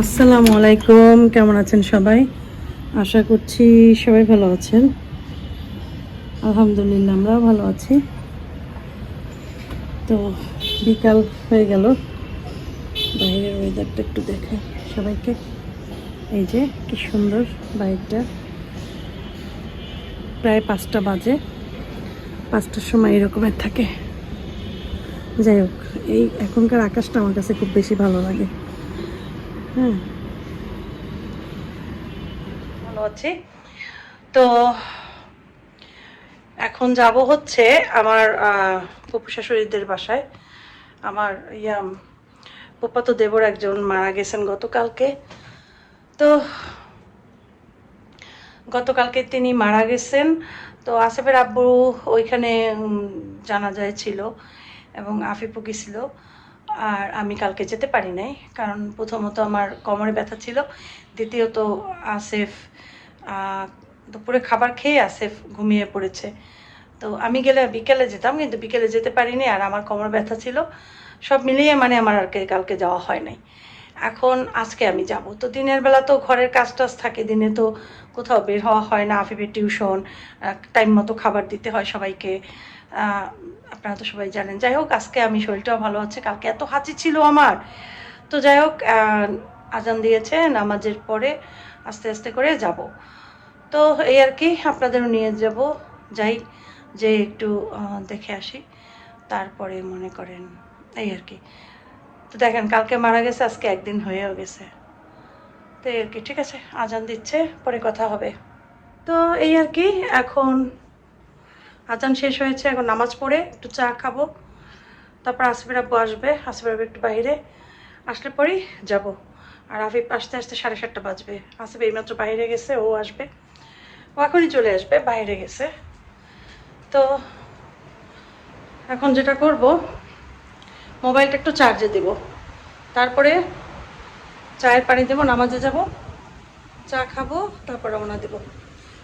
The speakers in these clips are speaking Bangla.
আসসালামু আলাইকুম, কেমন আছেন সবাই? আশা করছি সবাই ভালো আছেন। আলহামদুলিল্লাহ, আমরাও ভালো আছি। তো বিকাল হয়ে গেল। বাইরের ওয়েদারটা একটু দেখে সবাইকে। এই যে, কি সুন্দর বাইকটা। প্রায় পাঁচটা বাজে। পাঁচটার সময় এরকমের থাকে। যাই হোক, এই এখনকার আকাশটা আমার কাছে খুব বেশি ভালো লাগে। ভালো আছি। তো এখন যাব হচ্ছে আমার ফুপু শাশুড়িদের বাসায়। আমার ইয়া ফুপাতো দেবর একজন, মারা গেছেন গতকালকে। তো গতকালকে তিনি মারা গেছেন। তো আসেফের আব্বু ওইখানে জানা যায় ছিল এবং আফিফও গেছিল। আর আমি কালকে যেতে পারি নাই, কারণ প্রথমত আমার কোমরে ব্যথা ছিল, দ্বিতীয়ত আসেফ দুপুরে খাবার খেয়ে আসেফ ঘুমিয়ে পড়েছে। তো আমি গেলে বিকেলে যেতাম, কিন্তু বিকেলে যেতে পারিনি আর আমার কোমর ব্যথা ছিল। সব মিলিয়ে মানে আমার আর কালকে যাওয়া হয় নাই। এখন আজকে আমি যাব। তো দিনের বেলা তো ঘরের কাজ টাজ থাকে, দিনে তো কোথাও বের হওয়া হয় না, আফিফের টিউশন টাইম মতো খাবার দিতে হয় সবাইকে। আপনারা তো সবাই জানেন। যাই হোক, আজকে আমি শরীরটাও ভালো আছে কালকে এত হাঁচি ছিল আমার। তো যাই হোক আজান দিয়েছে, নামাজের পরে আস্তে আস্তে করে যাব। তো এই আর কি, আপনাদেরও নিয়ে যাব। যাই যে একটু দেখে আসি। তারপরে মনে করেন, এই আর কি। তো দেখেন, কালকে মারা গেছে, আজকে একদিন হয়েও গেছে। তো এই আর কি, ঠিক আছে, আজান দিচ্ছে, পরে কথা হবে। তো এই আর কি, এখন আজান শেষ হয়েছে, এখন নামাজ পড়ে একটু চা খাব। তারপর আসিফের আব্বু আসবে, আসিফের আব্বু একটু বাইরে। আসলে পরেই যাব। আর আফিফ আসতে আসতে সাড়ে সাতটা বাজবে। আসিফ এইমাত্র বাইরে গেছে, ও আসবে। ও এখনই চলে আসবে, বাইরে গেছে। তো এখন যেটা করব, মোবাইলটা একটু চার্জে দেব। তারপরে চায়ের পানি দেবো, নামাজে যাব, চা খাব, তারপর রওনা দেবো।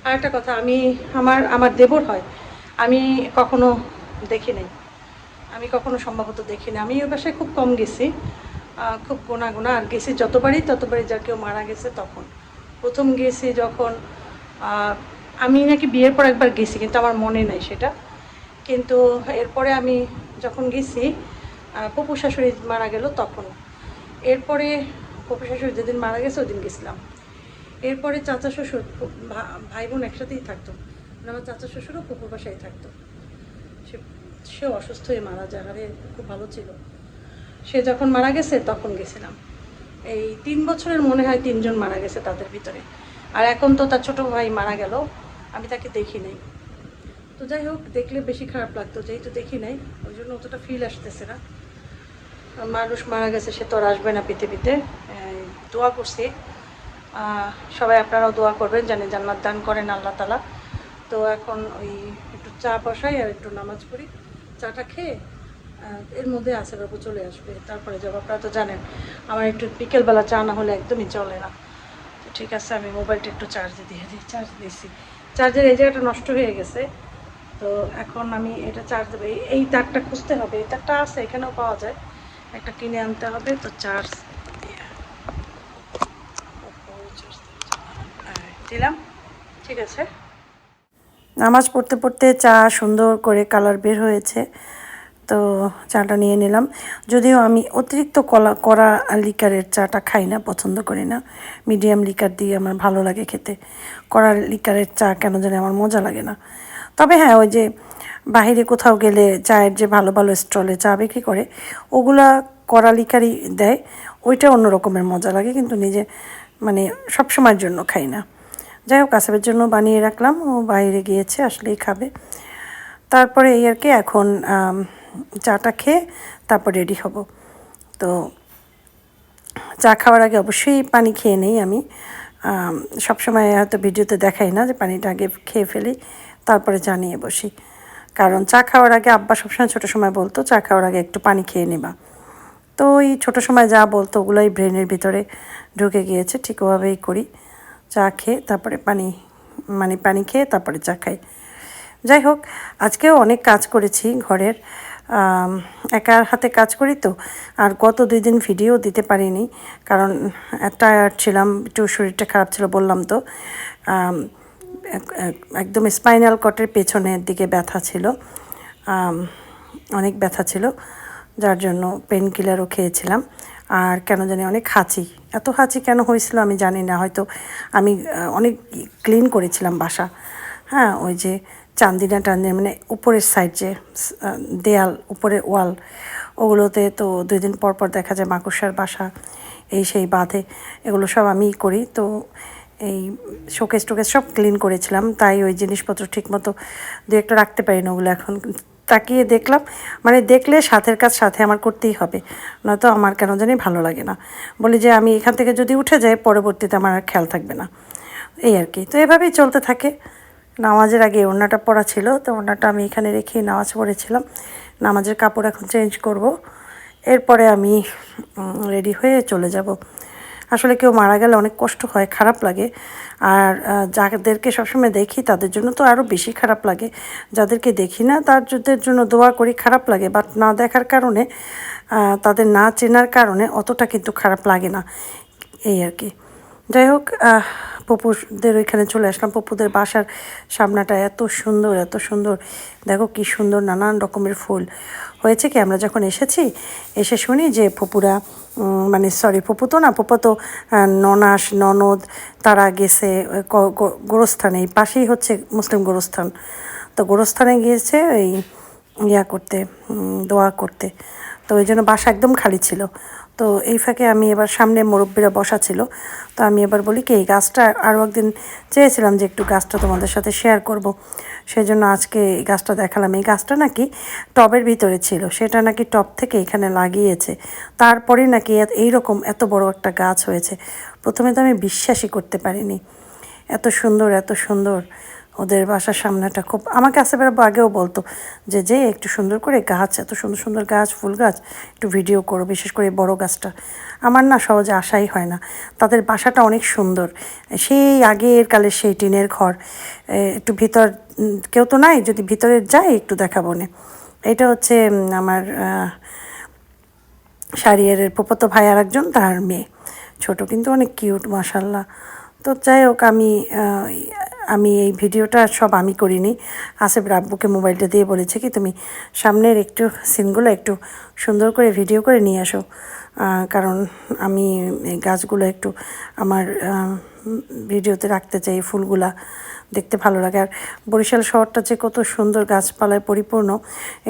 আর একটা কথা, আমি, আমার আমার দেবর হয় আমি কখনো দেখি নাই। আমি কখনো সম্ভবত দেখি না আমি ওই বাসায় খুব কম গেছি। খুব গোনা গোনা আর গেছি যতবারই, ততবারই যা কেউ মারা গেছে তখন। প্রথম গেছি যখন আমি নাকি বিয়ের পর একবার গেছি, কিন্তু আমার মনে নাই সেটা। কিন্তু এরপরে আমি যখন গেছি পপু শাশুড়ি মারা গেল তখন। এরপরে পপু শাশুড়ি যেদিন মারা গেছে ওই দিন গেছিলাম। এরপরে চাচা, শ্বশুর ভাই বোন একসাথেই থাকতো। আমার চাচা শ্বশুরও পুকুর বাসায় থাকতো। সে সেও অসুস্থ হয়ে মারা যায় আরে খুব ভালো ছিল। সে যখন মারা গেছে, তখন গেছিলাম। এই তিন বছরের মনে হয় তিনজন মারা গেছে তাদের ভিতরে। আর এখন তো তার ছোট ভাই মারা গেল, আমি তাকে দেখি নাই। তো যাই হোক, দেখলে বেশি খারাপ লাগতো, যেহেতু দেখি নাই, ওই জন্য অতটা ফিল আসতেছে না। মানুষ মারা গেছে, সে তো আর আসবে না পৃথিবীতে। দোয়া করছি। সবাই আপনারাও দোয়া করবেন জানি জান্নাত দান করেন আল্লাহ তালা তো এখন ওই একটু চা বসাই আর একটু নামাজ পড়ি। চাটা খেয়ে এর মধ্যে আসে বাবু চলে আসবে, তারপরে যাব। আপনারা তো জানেন, আমার একটু বিকেলবেলা চা না হলে একদমই চলে না। তো ঠিক আছে, আমি মোবাইলটা একটু চার্জে দিয়ে দিই চার্জ দিয়েছি। চার্জের এই জায়গাটা নষ্ট হয়ে গেছে। তো এখন আমি এটা চার্জ দেবো। এই- তারটা খুঁজতে হবে। এই তারটা আছে, এখানেও পাওয়া যায়। একটা কিনে আনতে হবে, তো চার্জ দিলাম। ঠিক আছে। নামাজ পড়তে পড়তে চা সুন্দর করে কালার বের হয়েছে। তো চাটা নিয়ে নিলাম। যদিও আমি অতিরিক্ত কলা, কড়া লিকারের চাটা খাই না, পছন্দ করি না। মিডিয়াম লিকার দিয়ে আমার ভালো লাগে খেতে। কড়া লিকারের চা কেন জানি আমার মজা লাগে না। তবে হ্যাঁ ওই যে বাইরে কোথাও গেলে চায়ের যে ভালো ভালো স্টলে চা বিক্রি করে, ওগুলা কড়া লিকারই দেয়। ওইটা অন্য রকমের মজা লাগে, কিন্তু নিজে মানে সব সময়ের জন্য খাই না। যাই হোক আসবের জন্য বানিয়ে রাখলাম। ও বাইরে গিয়েছে, আসলেই খাবে। তারপরে এই আর কি, এখন চাটা খেয়ে তারপর রেডি হব। তো চা খাওয়ার আগে অবশ্যই পানি খেয়ে নেই আমি। সবসময় হয়তো ভিডিওতে দেখাই না যে পানিটা আগে খেয়ে ফেলি, তারপরে চা নিয়ে বসি। কারণ চা খাওয়ার আগে আব্বা সবসময় ছোটো সময় বলতো, চা খাওয়ার আগে একটু পানি খেয়ে নেবা। তো ওই ছোটো সময় যা বলতো, ওগুলোই ব্রেনের ভিতরে ঢুকে গিয়েছে, ঠিক ওভাবেই করি। চা খেয়ে তারপরে পানি মানে পানি খেয়ে তারপরে চা খাই। যাই হোক, আজকেও অনেক কাজ করেছি ঘরের। একার হাতে কাজ করি তো, আর গত দুই দিন ভিডিও দিতে পারিনি, কারণ টায়ার্ড ছিলাম, একটু শরীরটা খারাপ ছিল বললাম তো। একদম স্পাইনাল কটের পেছনের দিকে ব্যথা ছিল। অনেক ব্যথা ছিল, যার জন্য পেন কিলারও খেয়েছিলাম। আর কেন জানি অনেক হাঁচি। এত হাঁচি কেন হয়েছিল আমি জানি না। হয়তো আমি অনেক ক্লিন করেছিলাম বাসা। হ্যাঁ ওই যে চান্দিনা টান্দিনা মানে উপরের সাইড যে দেয়াল, উপরের ওয়াল, ওগুলোতে তো দুই দিন পর পর দেখা যায় মাকড়সার বাসা, এই সেই বাঁধে, এগুলো সব আমিই করি। তো এই শোকেস টোকেস সব ক্লিন করেছিলাম। তাই ওই জিনিসপত্র ঠিকমতো দু একটা রাখতে পারি না ওগুলো এখন। তাকিয়ে দেখলাম মানে দেখলে সাথের কাজ সাথে আমার করতেই হবে, নয়তো আমার কেন জানি ভালো লাগে না। বলি যে আমি এখান থেকে যদি উঠে যাই, পরবর্তীতে আমার আর খেয়াল থাকবে না। এই আর কি। তো এভাবেই চলতে থাকে। নামাজের আগে ওড়নাটা পড়া ছিল, তো ওড়নাটা আমি এখানে রেখে নামাজ পড়েছিলাম। নামাজের কাপড় এখন চেঞ্জ করব। এরপরে আমি রেডি হয়ে চলে যাব। আসলে কেউ মারা গেলে অনেক কষ্ট হয়, খারাপ লাগে। আর যাদেরকে সবসময় দেখি তাদের জন্য তো আরও বেশি খারাপ লাগে। যাদেরকে দেখি না তাদের জন্য দোয়া করি, খারাপ লাগে। বাট না দেখার কারণে তাদের না চেনার কারণে অতটা কিন্তু খারাপ লাগে না। এই আর কি। যাই হোক পপুদের ওইখানে চলে আসলাম। পপুদের বাসার সামনাটা এত সুন্দর এত সুন্দর। দেখো কি সুন্দর নানান রকমের ফুল। হয়েছে কি, আমরা যখন এসেছি, এসে শুনি যে পপুরা মানে সরি পপু তো না, পপু তো ননাস, ননদ, তারা গেছে গোরস্থানে, এই পাশেই হচ্ছে মুসলিম গোরস্থান। তো গোরস্থানে গিয়েছে এই ইয়া করতে দোয়া করতে। তো ওই জন্য বাসা একদম খালি ছিল। তো এই ফাঁকে আমি এবার সামনে মুরব্বীরা বসা ছিল। তো আমি এবার বলি, কি এই গাছটা? আরও একদিন চেয়েছিলাম যে একটু গাছটা তোমাদের সাথে শেয়ার করব। সেই জন্য আজকে এই গাছটা দেখালাম। এই গাছটা নাকি টবের ভিতরে ছিল। সেটা নাকি টব থেকে এখানে লাগিয়েছে। তারপরে নাকি এই রকম এত বড় একটা গাছ হয়েছে। প্রথমে তো আমি বিশ্বাসই করতে পারিনি। এত সুন্দর এত সুন্দর। ওদের বাসার সামনেটা খুব, আমাকে আসে বেড়াবো আগেও বলতো যে যে, একটু সুন্দর করে গাছ, এত সুন্দর সুন্দর গাছ, ফুল গাছ, একটু ভিডিও করো, বিশেষ করে বড় গাছটা। আমার না সহজে আশাই হয় না। তাদের বাসাটা অনেক সুন্দর। সেই আগের কালের সেই টিনের ঘর একটু ভিতর কেউ তো নাই, যদি ভিতরে যাই একটু দেখাবো নে এটা হচ্ছে আমার শাড়িয়ারের পোপতো ভাই আর একজন, তার মেয়ে। ছোট কিন্তু অনেক কিউট মাসাল্লাহ তো যাই হোক, আমি আমি এই ভিডিওটা সব আমি করিনি। আসেফ রাব্বুকে মোবাইলটা দিয়ে বলেছে কি, তুমি সামনের একটু সিনগুলো একটু সুন্দর করে ভিডিও করে নিয়ে আসো। কারণ আমি গাছগুলো একটু আমার ভিডিওতে রাখতে চাই ফুলগুলা, দেখতে ভালো লাগে। আর বরিশাল শহরটা যে কত সুন্দর গাছপালায় পরিপূর্ণ,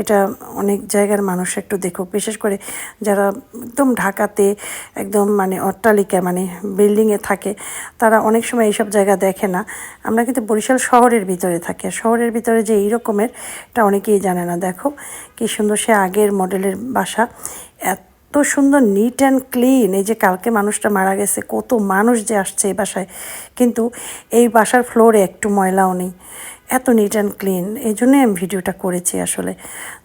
এটা অনেক জায়গার মানুষ একটু দেখুক। বিশেষ করে যারা একদম ঢাকাতে, একদম মানে অট্টালিকা মানে বিল্ডিংয়ে থাকে, তারা অনেক সময় এইসব জায়গা দেখে না। আমরা কিন্তু বরিশাল শহরের ভিতরে থাকি। শহরের ভিতরে যে এই রকমের এটা অনেকেই জানে না। দেখো, কি সুন্দর সে আগের মডেলের বাসা, এত এত সুন্দর নিট অ্যান্ড ক্লিন এই যে কালকে মানুষটা মারা গেছে, কত মানুষ যে আসছে এই বাসায়। কিন্তু এই বাসার ফ্লোরে একটু ময়লাও নেই। এত নিট অ্যান্ড ক্লিন এই জন্যই আমি ভিডিওটা করেছি আসলে।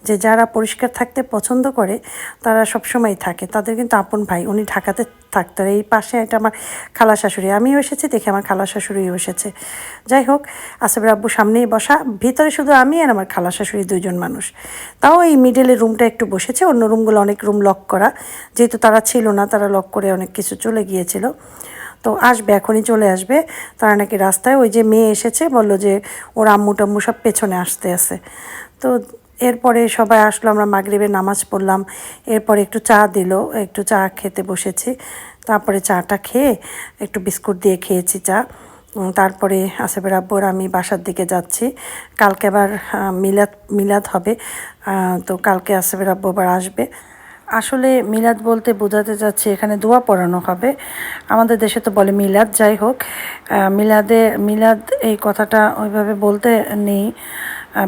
যে যারা পরিষ্কার থাকতে পছন্দ করে, তারা সবসময় থাকে। তাদের কিন্তু আপন ভাই, উনি ঢাকাতে থাকতো। এই পাশে এটা আমার খালা শাশুড়ি। আমিও এসেছি, দেখে আমার খালা শাশুড়িও এসেছে। যাই হোক, আসিফের আব্বু সামনেই বসা। ভিতরে শুধু আমি আর আমার খালা শাশুড়ি দুজন মানুষ। তাও এই মিডলের রুমটা একটু বসেছে। অন্য রুমগুলো অনেক রুম লক করা। যেহেতু তারা ছিল না, তারা লক করে অনেক কিছু চলে গিয়েছিল। তো আসবে, এখনই চলে আসবে। তারা নাকি রাস্তায় ওই যে মেয়ে এসেছে, বলল যে ওর আম্মু টাম্মু সব পেছনে আসতে আছে। তো এরপরে সবাই আসলো, আমরা মাগরিবে নামাজ পড়লাম। এরপরে একটু চা দিল, একটু চা খেতে বসেছি। তারপরে চাটা খেয়ে একটু বিস্কুট দিয়ে খেয়েছি চা। তারপরে আসিফের আব্বুর আমি বাসার দিকে যাচ্ছি। কালকে আবার মিলাদ মিলাদ হবে। তো কালকে আসিফের আব্বু আবার আসবে। আসলে মিলাদ বলতে বোঝাতে যাচ্ছে এখানে দোয়া পড়ানো হবে। আমাদের দেশে তো বলে মিলাদ, যাই হোক। মিলাদে, মিলাদ এই কথাটা ওইভাবে বলতে নেই।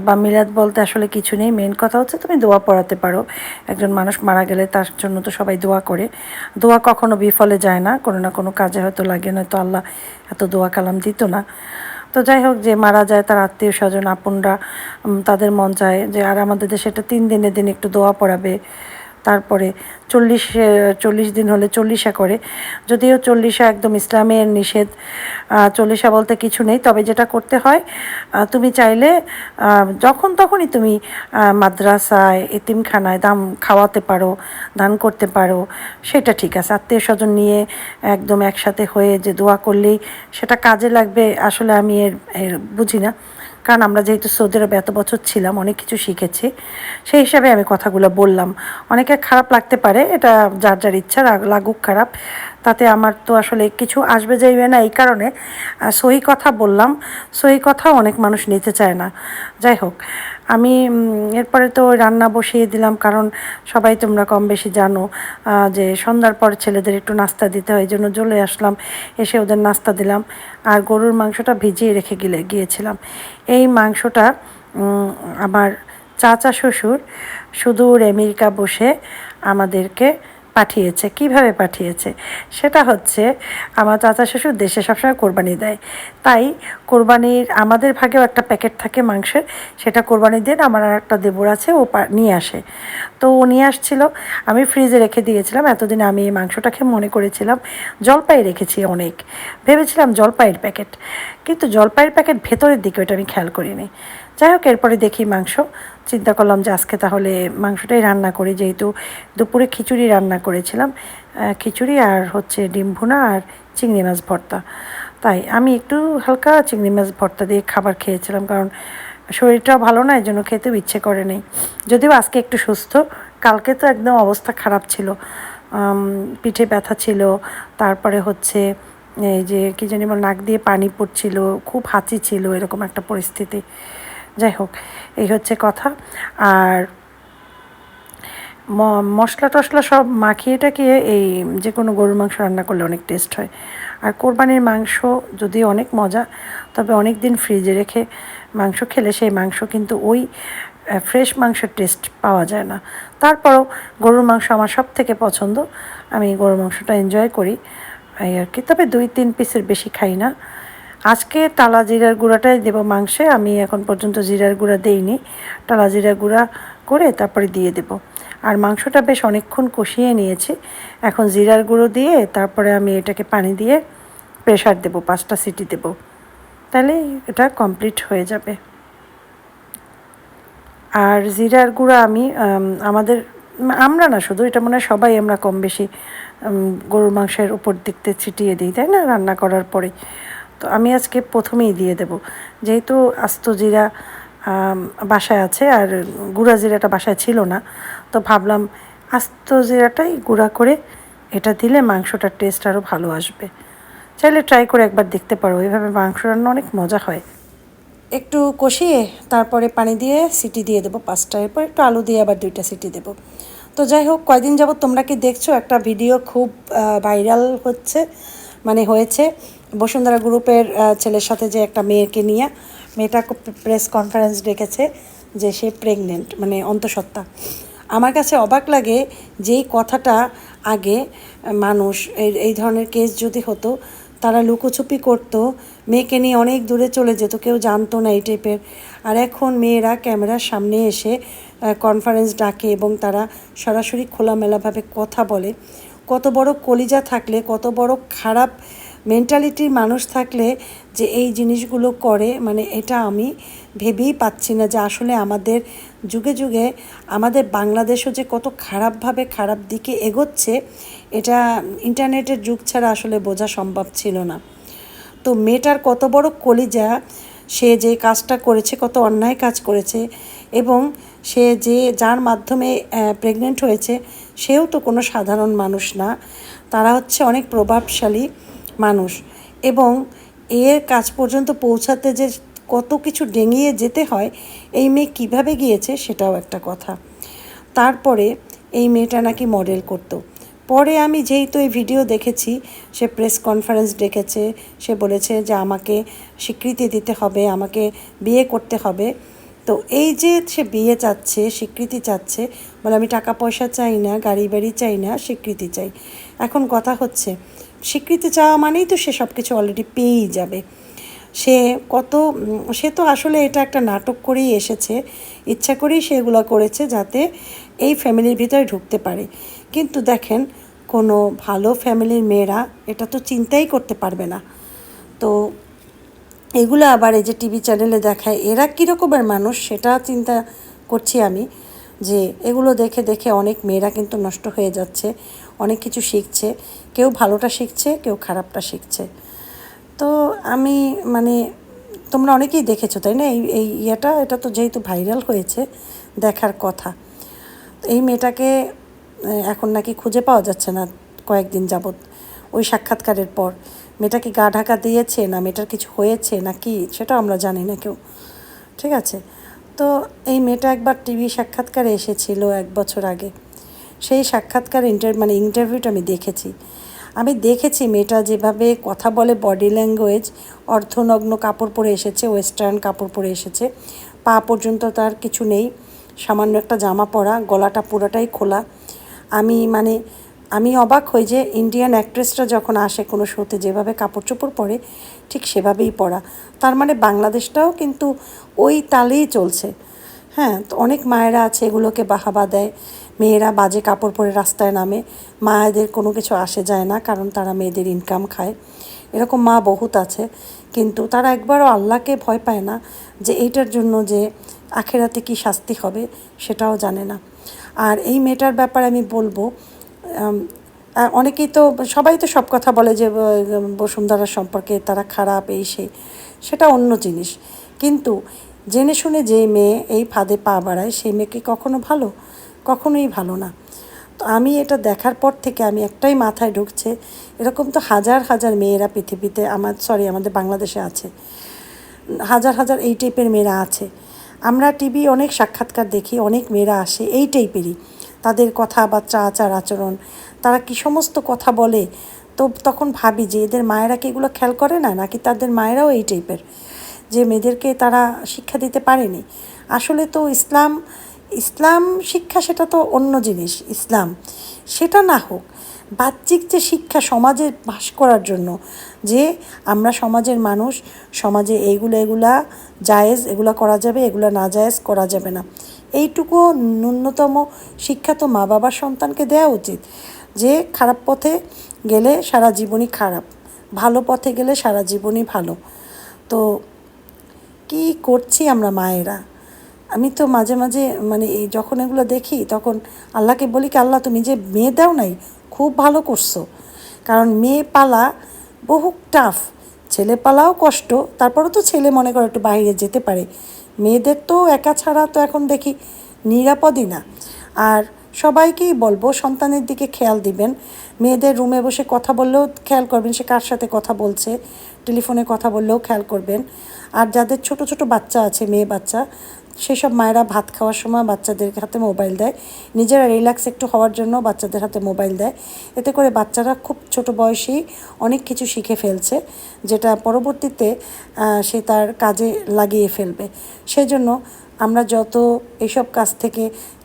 বা মিলাদ বলতে আসলে কিছু নেই। মেন কথা হচ্ছে তুমি দোয়া পড়াতে পারো। একজন মানুষ মারা গেলে তার জন্য তো সবাই দোয়া করে। দোয়া কখনো বিফলে যায় না। কোনো না কোনো কাজে হয়তো লাগে না তো আল্লাহ এত দোয়া কালাম দিত না। তো যাই হোক, যে মারা যায় তার আত্মীয় স্বজন, আপনরা তাদের মন চায় যে, আর আমাদের দেশে এটা তিন দিনের দিন একটু দোয়া পড়াবে। তারপরে চল্লিশ চল্লিশ দিন হলে চল্লিশা করে। যদিও চল্লিশা একদম ইসলামের নিষেধ চল্লিশা বলতে কিছু নেই। তবে যেটা করতে হয় তুমি চাইলে যখন তখনই তুমি মাদ্রাসায়, এতিমখানায় দাম খাওয়াতে পারো, দান করতে পারো, সেটা ঠিক আছে। আত্মীয় স্বজন নিয়ে একদম একসাথে হয়ে যে দোয়া করলেই সেটা কাজে লাগবে, আসলে আমি এর বুঝি না। কারণ আমরা যেহেতু সৌদি আরবে এত বছর ছিলাম, অনেক কিছু শিখেছি, সেই হিসাবে আমি কথাগুলো বললাম। অনেকে খারাপ লাগতে পারে, এটা যার যার ইচ্ছা লাগুক খারাপ। তাতে আমার তো আসলে কিছু আসবে যাইবে না এই কারণে সহি কথা বললাম। সহি কথা অনেক মানুষ নিতে চায় না। যাই হোক, আমি এরপরে তো রান্না বসিয়ে দিলাম কারণ সবাই তোমরা কম বেশি জানো যে সন্ধ্যার পর ছেলেদের একটু নাস্তা দিতে হয় জন্য চলে আসলাম। এসে ওদের নাস্তা দিলাম আর গরুর মাংসটা ভিজিয়ে রেখে গেলে, গিয়েছিলাম। এই মাংসটা আমার চাচা শ্বশুর, সুদূর আমেরিকা বসে আমাদেরকে পাঠিয়েছে, কীভাবে পাঠিয়েছে? সেটা হচ্ছে, আমার চাচা শ্বশুর দেশে সবসময় কোরবানি দেয়। তাই কোরবানির, আমাদের ভাগেও একটা প্যাকেট থাকে মাংসের, সেটা কোরবানি দিন আমার আর একটা দেবর আছে, ও নিয়ে আসে। তো ও নিয়ে আসছিল, আমি ফ্রিজে রেখে দিয়েছিলাম, এতদিন আমি এই মাংসটাকে মনে করেছিলাম, জলপাই রেখেছি অনেক। ভেবেছিলাম জলপাইয়ের প্যাকেট, কিন্তু জলপাইয়ের প্যাকেট ভেতরের দিকে ওটা আমি খেয়াল করিনি। যাই হোক, এরপরে দেখি মাংস। চিন্তা করলাম যে আজকে তাহলে মাংসটাই রান্না করি, যেহেতু দুপুরে খিচুড়ি রান্না করেছিলাম। খিচুড়ি আর হচ্ছে ডিম ভুনা আর চিংড়ি মাছ ভর্তা। তাই আমি একটু হালকা চিংড়ি মাছ ভর্তা দিয়ে খাবার খেয়েছিলাম, কারণ শরীরটাও ভালো না এই জন্য খেতেও ইচ্ছে করে নেই। যদিও আজকে একটু সুস্থ, কালকে তো একদম অবস্থা খারাপ ছিল। পিঠে ব্যথা ছিল, তারপরে হচ্ছে এই যে কী জানি নাক দিয়ে পানি পড়ছিল, খুব হাঁচি ছিল, এরকম একটা পরিস্থিতি। যাই হোক এই হচ্ছে কথা। আর মশলা টশলা সব মাখিয়ে টাকিয়ে এই যে কোনো গরুর মাংস রান্না করলে অনেক টেস্ট হয়। আর কোরবানির মাংস যদি অনেক মজা, তবে অনেক দিন ফ্রিজে রেখে মাংস খেলে সেই মাংস কিন্তু ওই ফ্রেশ মাংসের টেস্ট পাওয়া যায় না। তারপরেও গরুর মাংস আমার সব থেকে পছন্দ। আমি গরুর মাংসটা এনজয় করি আর কি। তবে দুই তিন পিসের বেশি খাই না। আজকে টালা জিরার গুঁড়াটাই দেবো মাংসে, আমি এখন পর্যন্ত জিরার গুঁড়া দেইনি। টালা জিরা গুঁড়া করে তারপরে দিয়ে দেব। আর মাংসটা বেশ অনেকক্ষণ কষিয়ে নিয়েছি। এখন জিরার গুঁড়ো দিয়ে তারপরে আমি এটাকে পানি দিয়ে প্রেশার দেব, পাঁচটা সিটি দেব। তাহলে এটা কমপ্লিট হয়ে যাবে। আর জিরার গুঁড়া আমি আমাদের, আমরা না শুধু, এটা মনে হয় সবাই আমরা কম বেশি গরুর মাংসের উপর দিকতে ছিটিয়ে দিই, তাই না? রান্না করার পরে। তো আমি আজকে প্রথমেই দিয়ে দেব। যেহেতু আস্ত জিরা বাসায় আছে আর গুঁড়া জিরাটা বাসায় ছিল না, তো ভাবলাম আস্ত জিরাটাই গুঁড়া করে এটা দিলে মাংসটার টেস্ট আরও ভালো আসবে। চাইলে ট্রাই করে একবার দেখতে পারো এইভাবে মাংস রান্না অনেক মজা হয়। একটু কষিয়ে তারপরে পানি দিয়ে সিটি দিয়ে দেবো পাঁচটা, এরপর একটু আলু দিয়ে আবার দুইটা সিটি দেবো। তো যাই হোক, কয়দিন যাবত তোমরা কি দেখছ, একটা ভিডিও খুব ভাইরাল হচ্ছে। মানে হয়েছে। বসুন্ধরা গ্রুপের ছেলের সাথে যে একটা মেয়েকে নিয়ে, মেয়েটা প্রেস কনফারেন্স ডেকেছে যে সে প্রেগনেন্ট মানে অন্তঃসত্ত্বা। আমার কাছে অবাক লাগে যেই কথাটা আগে মানুষ, এই ধরনের কেস যদি হতো, তারা লুকোছুপি করতো, মেয়েকে নিয়ে অনেক দূরে চলে যেত, কেউ জানতো না এই টাইপের আর এখন মেয়েরা ক্যামেরার সামনে এসে কনফারেন্স ডাকে এবং তারা সরাসরি খোলামেলাভাবে কথা বলে। কত বড় কলিজা থাকলে, কত বড় খারাপ মেন্টালিটির মানুষ থাকলে যে এই জিনিসগুলো করে মানে এটা আমি ভেবেই পাচ্ছি না যে আসলে আমাদের যুগে যুগে আমাদের বাংলাদেশও যে কত খারাপভাবে খারাপ দিকে এগোচ্ছে, এটা ইন্টারনেটের যুগ ছাড়া আসলে বোঝা সম্ভব ছিল না। তো মেয়েটার কত বড় কলিজা, সে যে কাজটা করেছে, কত অন্যায় কাজ করেছে এবং সে যে, যার মাধ্যমে প্রেগনেন্ট হয়েছে, সেও তো কোনো সাধারণ মানুষ না। তারা হচ্ছে অনেক প্রভাবশালী মানুষ। এবং এর কাজ পর্যন্ত পৌঁছাতে যে কত কিছু ডেঙিয়ে যেতে হয়, এই মেয়ে কীভাবে গিয়েছে সেটাও একটা কথা। তারপরে এই মেয়েটা নাকি মডেল করতো। পরে আমি যেহেতু এই ভিডিও দেখেছি, সে প্রেস কনফারেন্স ডেকেছে, সে বলেছে যে আমাকে স্বীকৃতি দিতে হবে, আমাকে বিয়ে করতে হবে। তো এই যে সে বিয়ে চাচ্ছে, স্বীকৃতি চাচ্ছে, বলে আমি টাকা পয়সা চাই না গাড়ি বাড়ি চাই না, স্বীকৃতি চাই। এখন কথা হচ্ছে, স্বীকৃতি চাওয়া মানেই তো সে সব কিছু অলরেডি পেয়েই যাবে। সে কত সে তো আসলে এটা একটা নাটক করেই এসেছে, ইচ্ছা করেই সে এগুলো করেছে যাতে এই ফ্যামিলির ভিতরে ঢুকতে পারে। কিন্তু দেখেন, কোনো ভালো ফ্যামিলির মেয়েরা এটা তো চিন্তাই করতে পারবে না। তো এগুলো আবার এই যে টিভি চ্যানেলে দেখায়, এরা কীরকমের মানুষ সেটা চিন্তা করছি আমি, যে এগুলো দেখে দেখে অনেক মেয়েরা কিন্তু নষ্ট হয়ে যাচ্ছে, অনেক কিছু শিখছে, কেউ ভালোটা শিখছে, কেউ খারাপটা শিখছে। তো আমি মানে তোমরা অনেকেই দেখেছ, তাই না? এই এই ইয়েটা, এটা তো যেহেতু ভাইরাল হয়েছে দেখার কথা। এই মেয়েটাকে এখন নাকি খুঁজে পাওয়া যাচ্ছে না কয়েকদিন যাবৎ, ওই সাক্ষাৎকারের পর। মেয়েটা কি গা ঢাকা দিয়েছে না মেয়েটার কিছু হয়েছে না কি, সেটা আমরা জানি না কেউ। ঠিক আছে? তো এই মেয়েটা একবার টিভি সাক্ষাৎকারে এসেছিল এক বছর আগে। সেই সাক্ষাৎকার ইন্টার মানে ইন্টারভিউটা আমি দেখেছি। আমি দেখেছি মেয়েটা যেভাবে কথা বলে বডি ল্যাঙ্গুয়েজ, অর্ধনগ্ন কাপড় পরে এসেছে, ওয়েস্টার্ন কাপড় পরে এসেছে। পা পর্যন্ত তার কিছু নেই, সামান্য একটা জামা পরা, গলাটা পুরোটাই খোলা। আমি মানে আমি অবাক হই যে ইন্ডিয়ান অ্যাক্ট্রেসরা যখন আসে, কোনো শোতে যেভাবে কাপড় চোপড় পরে, ঠিক সেভাবেই পরা। তার মানে বাংলাদেশটাও কিন্তু ওই তালেই চলছে। হ্যাঁ তো অনেক মায়েরা আছে, এগুলোকে বাহাবা দেয়। মেয়েরা বাজে কাপড় পরে রাস্তায় নামে। মায়েদের কোনো কিছু আসে যায় না, কারণ তারা মেয়েদের ইনকাম খায়। এরকম মা বহুত আছে, কিন্তু তারা একবারও আল্লাহকে ভয় পায় না যে এইটার জন্য যে আখেরাতে কি শাস্তি হবে, সেটাও জানে না। আর এই মেয়েটার ব্যাপারে আমি বলব অনেকেই তো, সবাই তো সব কথা বলে যে বসুন্ধরা সম্পর্কে তারা খারাপ, এই সেই, সেটা অন্য জিনিস। কিন্তু জেনে শুনে যে মেয়ে এই ফাঁদে পা বাড়ায়, সেই মেয়েকে কখনো ভালো? কখনোই ভালো না। তো আমি এটা দেখার পর থেকে আমি একটাই মাথায় ঢুকছে, এরকম তো হাজার হাজার মেয়েরা পৃথিবীতে আমার সরি আমাদের বাংলাদেশে আছে। হাজার হাজার এই টাইপের মেয়েরা আছে। আমরা টিভি অনেক সাক্ষাৎকার দেখি, অনেক মেয়েরা আসে, এই টাইপেরই তাদের কথাবার্তা আচার আচরণ, তারা কি সমস্ত কথা বলে? তো তখন ভাবি যে এদের মায়েরা কি এগুলো খেয়াল করে না? নাকি তাদের মায়েরাও এই টাইপের? যে মেয়েদেরকে তারা শিক্ষা দিতে পারেনি। আসলে তো ইসলাম ইসলাম শিক্ষা সেটা তো অন্য জিনিস, ইসলাম। সেটা না হোক, বাহ্যিক যে শিক্ষা সমাজে বাস করার জন্য, যে আমরা সমাজের মানুষ, সমাজে এইগুলো এগুলা জায়েজ, এগুলা করা যাবে, এগুলা না জায়েজ করা যাবে না। এইটুকু ন্যূনতম শিক্ষা তো মা বাবার সন্তানকে দেওয়া উচিত যে খারাপ পথে গেলে সারা জীবনই খারাপ, ভালো পথে গেলে সারা জীবনই ভালো। তো কি করছি আমরা মায়েরা? আমি তো মাঝে মাঝে মানে এই যখন এগুলো দেখি তখন আল্লাহকে বলি কি, আল্লাহ, তুমি যে মেয়ে দাও নাই, খুব ভালো করছ। কারণ মেয়ে পালা বহু টাফ ছেলে পালাও কষ্ট, তারপরেও তো ছেলে মনে করো একটু বাইরে যেতে পারে। মেয়েদের তো একা ছাড়া তো এখন দেখি নিরাপদই না। আর সবাইকেই বলব সন্তানের দিকে খেয়াল দিবেন। মেয়েদের রুমে বসে কথা বললেও খেয়াল করবেন সে কার সাথে কথা বলছে, টেলিফোনে কথা বললেও খেয়াল করবেন। আর যাদের ছোট ছোট বাচ্চা আছে, মেয়ে বাচ্চা, সেসব মায়েরা ভাত খাওয়ার সময় বাচ্চাদের হাতে মোবাইল দেয়। নিজেরা রিল্যাক্স একটু হওয়ার জন্য বাচ্চাদের হাতে মোবাইল দেয়। এতে করে বাচ্চারা খুব ছোট বয়সেই অনেক কিছু শিখে ফেলছে, যেটা পরবর্তীতে সে তার কাজে লাগিয়ে ফেলবে। সেজন্য আমরা যত এইসব কাজ থেকে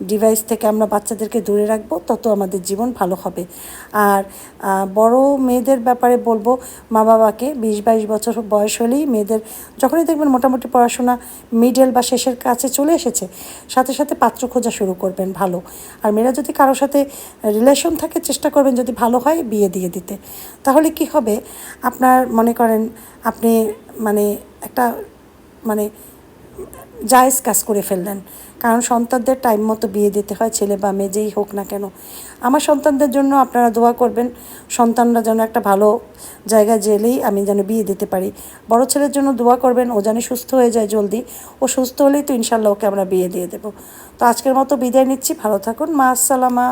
ডিভাইস থেকে আমরা বাচ্চাদেরকে দূরে রাখব, তত আমাদের জীবন ভালো হবে। আর বড় মেয়েদের ব্যাপারে বলব, মা বাবাকে বিশ বাইশ বছর বয়স হলেই মেয়েদের, যখনই দেখবেন মোটামুটি পড়াশোনা মিডল বা শেষের কাছে চলে এসেছে, সাথে সাথে পাত্র খোঁজা শুরু করবেন ভালো। আর মেয়েরা যদি কারোর সাথে রিলেশন থাকে, চেষ্টা করবেন যদি ভালো হয়, বিয়ে দিয়ে দিতে। তাহলে কি হবে? আপনার মনে করেন, আপনি মানে একটা মানে জায়েজ কাজ করে ফেললেন। কারণ সন্তানদের টাইম মতো বিয়ে দিতে হয়, ছেলে বা মেয়ে যেই হোক না কেন। আমার সন্তানদের জন্য আপনারা দোয়া করবেন, সন্তানরা যেন একটা ভালো জায়গায় জেলেই আমি যেন বিয়ে দিতে পারি। বড় ছেলের জন্য দোয়া করবেন, ও যেন সুস্থ হয়ে যায় জলদি। ও সুস্থ হলেই তো ইনশাল্লাহ ওকে আমরা বিয়ে দিয়ে দেবো। তো আজকের মতো বিদায় নিচ্ছি, ভালো থাকুন, মা আসসালামা।